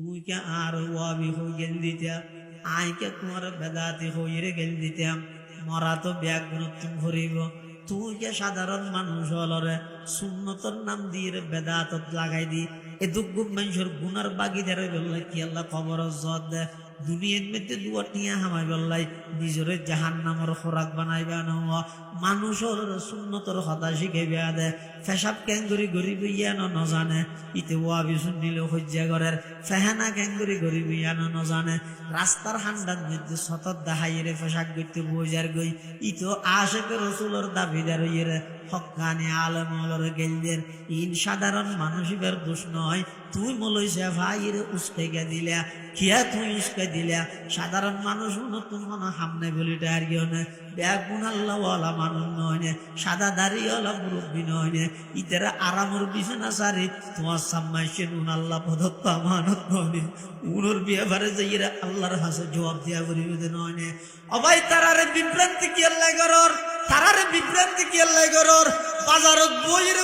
তুই কে আর ওয়াবি হয়ে গেল দিতা আইকে তোমার বেদাতি তুমি ভরিব তুই কে সাধারণ মানুষ হলরে সুন্নতর নাম দিয়ে রে বেদাতত লাগাই দি এ দুঃখ মানুষের গুনার বাগিদারে বললে কি আল্লাহ খবর জত দে দুনিয়ার মধ্যে দুয়ার নিয়ে হামাই বললাই, নিজরে জাহান নামর খোরাক বানাইবা নহ, মানুষের সুন্নতর হতা শিখাইবা দে, ফেসাব কেঙ্গুরি গরিব ইয়ানো নজানে, ইতে ওয়াবি শুনিলে হজ্জা ঘরের, ফেহানা কেঙ্গুরি গরিব ইয়ানো নজানে, রাস্তার হান্ডার মধ্যে সতত দেখাইরে ফেসাক গইতে বোঝার গই, ইতো আশেকে রসুলের দাবিদার ইয়েরে হকানি আলম গেলদের ইন সাধারণ মানুষের দোষ নয়। তুই মলই সে ভাইয়ের উস্কে গে দিলা, কিয়া তুই উস্কে দিলা? সাধারণ মানুষ নতুন মনে বলিটা আর কেউ না। মানুষ নয় নে, সাদা দাড়িওয়ালা মুরব্বী নয় নে। ইতারা আরামর বিছানা সারি, তোমার সাম্মাই সে নুন আল্লাহ প্রদত্ত আমানত নয় নে। আল্লাহর হাসে জবাব দিয়া করিবে নয় নে। অবাই তারারে বিভ্রান্তি কি আল্লাহ তারারে বিভ্রান্তি কি আল্লাহ গরর বাজারত বইয়ের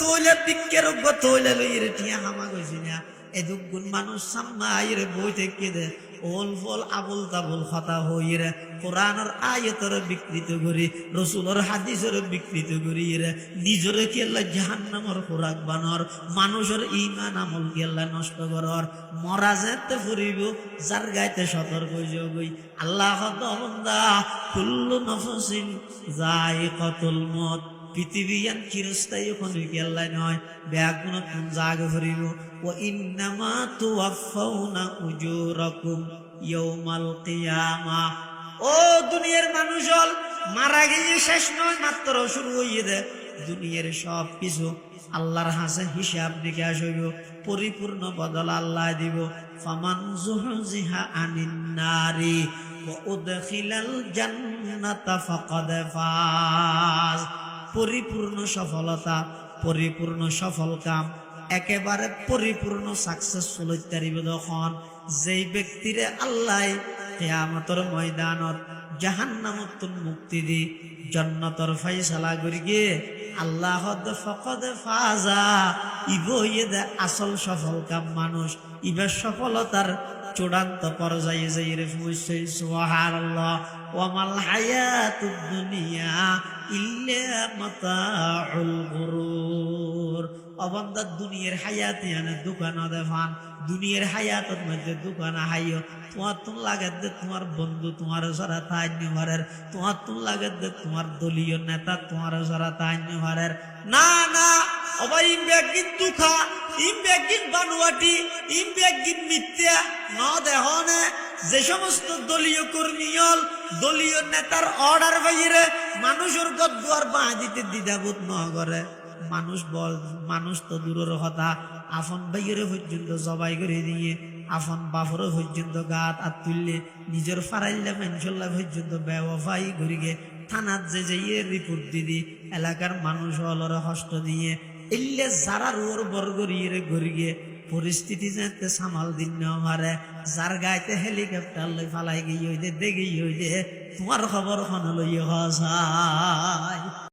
তৈলে বিক্কের তৈলে লইরে টিয়া হামা গেছি না। এদুক গুণ মানুষ সাম্মা আইরে বই থেকে দে। ওল ফল আবুল তাবুল হতা হইরে কোরআনের আয়তর বিকৃত করি, রসুলের হাদিসের বিকৃত করি নিজরে কেল্লা জাহান্নামর খোরাক বানর? মানুষের ইমান আমল কেল্লা নষ্ট করর? মরা যেতে ফুরিব, যার গাইতে সতর্ক যোগই আল্লাহ বন্দা, কুল্লু নফসিন যাই কতল মত। পৃথিবীয়ান চিরস্থায়ী ওখানে গেল্লাই নয়। ব্যাগুণ তুম জাগ ভরিব ও ইন্নামা তুয়াফাউনা উজুরাকুম ইয়াউমাল কিয়ামা। ও দুনিয়ার মানুষ হল মারা গিয়ে শেষ নয়, মাত্র শুরু হইয়ে দে। দুনিয়ার সব কিছু আল্লাহর হাসে হিসাব নিকাশ হইব, পরিপূর্ণ বদল আল্লাহ দিব। ফামান জুহজিহা আনিন নারী উদখিলাল জান্নাতা ফাকাদ ফাজ। পরিপূর্ণ সফলতা, পরিপূর্ণ সফল কাম, একেবারে পরিপূর্ণ সাকসেসফুল ইত্যাদি যেই ব্যক্তিরে আল্লাহ কেয়ামতর ময়দানত জাহান্নামত মুক্তি দি, জন্নতর ফাইসালা করি গিয়ে আল্লাহ ফকদ ফাজা, ইব দে আসল সফল কাম মানুষ, ইবে সফলতার চূড়ান্ত পর্যায়ে যাই রে সুবহানাল্লাহ। ওয়ামাল হায়াতুদ দুনিয়া ইল্লা দুনিয়ার হায়াতে আনে দোকান দেফান দুনিয়ার হায়াতের মধ্যে দোকান হাইও তোমার তুম লাগে দে তোমার বন্ধু তোমার সারা তাইন্য ঘরের। তোমার তুম লাগে দে তোমার দলীয় নেতা তোমার সারা তাইন্য ঘরের। না না অবা ইম ব্যাগিন দুখা। ব্যাগিন বানুয়াটি ইম ব্যাগিন মিথ্যা ন দেহনে যে সমস্ত দলীয় কর্মীল দলীয় নেতার অর্ডার বাইরে মানুষের গদ্দুয়ার বাঁ দিতে দ্বিধাবোধ ন করে। মানুষ বল, মানুষ তো দূরের কথা। আফন বাইরে পর্যন্ত জবাই করে দিয়ে আফন বাফর পর্যন্ত গাত আর তুললে নিজের ফারাইল্লা মেনসল্লা পর্যন্ত ব্যবসায়ী ঘুরিগে থানাত যে যাইয়ে রিপোর্ট দিদি, এলাকার মানুষ হলর হস্ত দিয়ে এলে যারা রোর বর্গরিয়ে ঘুরিগে পরিস্থিতি যাতে সামাল দিন আমারে যার গাইতে হেলিকপ্টার লই ফালাই গিয়ে দেখি তোমার খবর খন লইয়ে হসাই